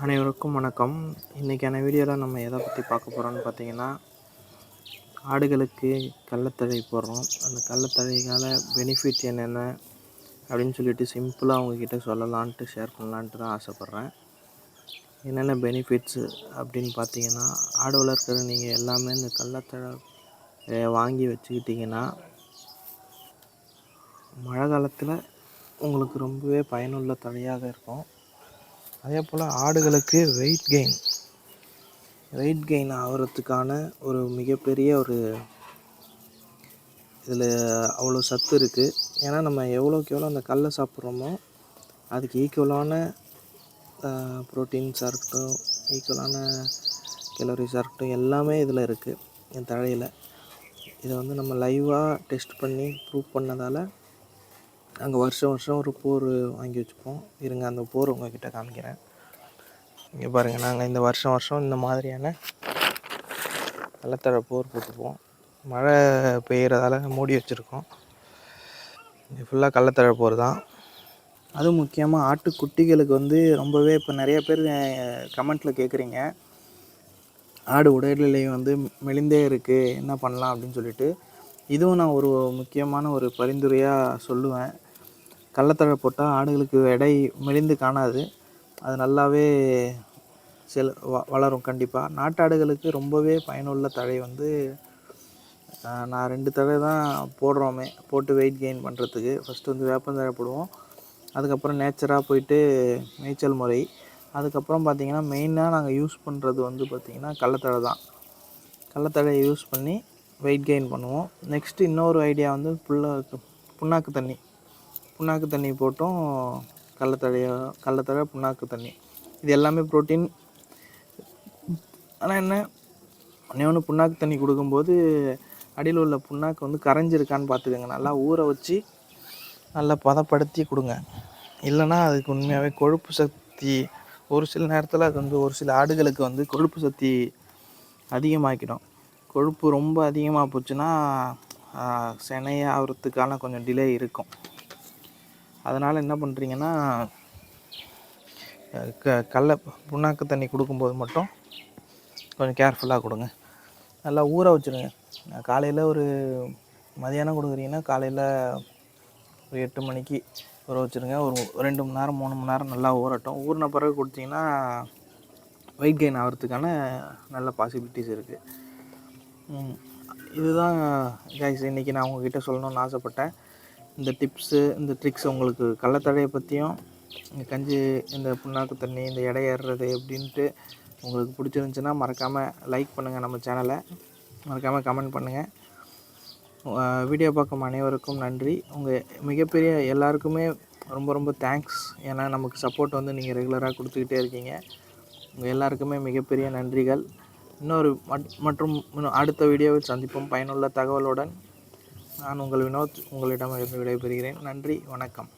அனைவருக்கும் வணக்கம். இன்றைக்கான வீடியோவில் நம்ம எதை பற்றி பார்க்க போகிறோம்னு பார்த்தீங்கன்னா ஆடுகளுக்கு கள்ளத்தழை போடுறோம். அந்த கள்ளத்தழைக்கால பெனிஃபிட் என்னென்ன அப்படின்னு சொல்லிட்டு சிம்பிளாக அவங்கக்கிட்ட சொல்லலான்ட்டு ஷேர் பண்ணலான்ட்டு தான் ஆசைப்பட்றேன். என்னென்ன பெனிஃபிட்ஸு அப்படின்னு பார்த்தீங்கன்னா ஆடு வளர்க்குற நீங்கள் எல்லாமே இந்த கள்ளத்தழை வாங்கி வச்சுக்கிட்டிங்கன்னா மழை காலத்தில் உங்களுக்கு ரொம்பவே பயனுள்ள தழையாக இருக்கும். அதே போல் ஆடுகளுக்கு வெயிட் கெயின் வெயிட் கெயின் ஆகிறதுக்கான ஒரு மிகப்பெரிய ஒரு இதில் அவ்வளோ சத்து இருக்குது ஏன்னா நம்ம எவ்வளோக்கு எவ்வளோ அந்த கல்லை சாப்பிட்றோமோ அதுக்கு ஈக்குவலான ப்ரோட்டீன்ஸாக இருக்கட்டும் ஈக்குவலான கலோரிஸாக இருக்கட்டும் எல்லாமே இதில் இருக்குது என் தழையில் இதை வந்து நம்ம லைவாக டெஸ்ட் பண்ணி ப்ரூவ் பண்ணதால் நாங்கள் வருஷம் வருஷம் ஒரு போர் வாங்கி வச்சுப்போம். இருங்க அந்த போர் உங்ககிட்ட காமிக்கிறேன். இங்கே பாருங்கள் நாங்கள் இந்த வருஷம் வருஷம் இந்த மாதிரியான வெள்ளத்தழை போர் போட்டுப்போம். மழை பெய்கிறதால மூடி வச்சுருக்கோம். இது ஃபுல்லாக கள்ளத்தழை போர் தான். அதுவும் முக்கியமாக ஆட்டுக்குட்டிகளுக்கு வந்து ரொம்பவே இப்போ நிறைய பேர் கமெண்ட்டில் கேட்குறீங்க ஆடு உடல்நிலை வந்து மெலிந்தே இருக்குது என்ன பண்ணலாம் அப்படின்னு சொல்லிட்டு. இதுவும் நான் ஒரு முக்கியமான ஒரு பரிந்துரையாக சொல்லுவேன். கள்ளத்தழை போட்டால் ஆடுகளுக்கு எடை மெலிந்து காணாது. அது நல்லாவே செல் வ வளரும் கண்டிப்பாக நாட்டாடுகளுக்கு ரொம்பவே பயனுள்ள தழை வந்து நான் ரெண்டு தழை தான் போடுறோமே. போட்டு வெயிட் கெயின் பண்ணுறதுக்கு ஃபஸ்ட்டு வந்து வேப்பந்தழை போடுவோம். அதுக்கப்புறம் நேச்சராக போயிட்டு மேய்ச்சல் முறை. அதுக்கப்புறம் பார்த்திங்கன்னா மெயினாக நாங்கள் யூஸ் பண்ணுறது வந்து பார்த்திங்கன்னா கடலத்தழை தான். கடலத்தழையை யூஸ் பண்ணி வெயிட் கெயின் பண்ணுவோம். நெக்ஸ்ட்டு இன்னொரு ஐடியா வந்து புல்லாக்கு புண்ணாக்கு தண்ணி. புண்ணாக்கு தண்ணி போட்டும். கடலத்தழைய கடலத்தழை புண்ணாக்கு தண்ணி. இது எல்லாமே ப்ரோட்டீன் ஆனால் என்ன? ஒன்றே ஒன்று புண்ணாக்கு தண்ணி கொடுக்கும்போது அடியில் உள்ள புண்ணாக்கு வந்து கரைஞ்சிருக்கான்னு பார்த்துக்கோங்க. நல்லா ஊற வச்சு நல்லா பதப்படுத்தி கொடுங்க. இல்லைன்னா அதுக்கு உண்மையாகவே கொழுப்பு சக்தி ஒரு சில நேரத்தில் அது வந்து ஒரு சில ஆடுகளுக்கு வந்து கொழுப்பு சக்தி அதிகமாக்கிடும். கொழுப்பு ரொம்ப அதிகமாக போச்சுன்னா சினையாகிறதுக்கான கொஞ்சம் டிலே இருக்கும். அதனால் என்ன பண்ணுறீங்கன்னா க கடல புண்ணாக்கு தண்ணி கொடுக்கும்போது மட்டும் கொஞ்சம் கேர்ஃபுல்லாக கொடுங்க. நல்லா ஊற வச்சுருங்க. காலையில் ஒரு மதியானம் கொடுக்குறீங்கன்னா காலையில் ஒரு எட்டு மணிக்கு ஊற வச்சுருங்க. ஒரு ரெண்டு மணி நேரம் மூணு மணி நேரம் நல்லா ஊறட்டும். ஊறின பிறகு கொடுத்தீங்கன்னா வெயிட் கெயின் ஆகிறதுக்கான நல்ல பாசிபிலிட்டிஸ் இருக்குது இதுதான் கைஸ் இன்றைக்கி நான் உங்ககிட்ட சொல்லணும்னு ஆசைப்பட்டேன். இந்த டிப்ஸு இந்த ட்ரிக்ஸ் உங்களுக்கு கள்ளத்தடையை பற்றியும் இந்த கஞ்சி இந்த புண்ணாக்கு தண்ணி இந்த எடை ஏறுறது அப்படின்ட்டு உங்களுக்கு பிடிச்சிருந்துச்சுன்னா மறக்காமல் லைக் பண்ணுங்கள் நம்ம சேனலை மறக்காமல் கமெண்ட் பண்ணுங்கள் வீடியோ பார்க்கும் அனைவருக்கும் நன்றி. உங்கள் மிகப்பெரிய எல்லாருக்குமே ரொம்ப ரொம்ப தேங்க்ஸ் ஏன்னா நமக்கு சப்போர்ட் வந்து நீங்கள் ரெகுலராக கொடுத்துக்கிட்டே இருக்கீங்க. உங்கள் எல்லாருக்குமே மிகப்பெரிய நன்றிகள். இன்னொரு மற்றும் அடுத்த வீடியோவில் சந்திப்போம். பயனுள்ள தகவலுடன். நான் உங்கள் வினோத் உங்களிடம் விடைபெறுகிறேன். நன்றி வணக்கம்.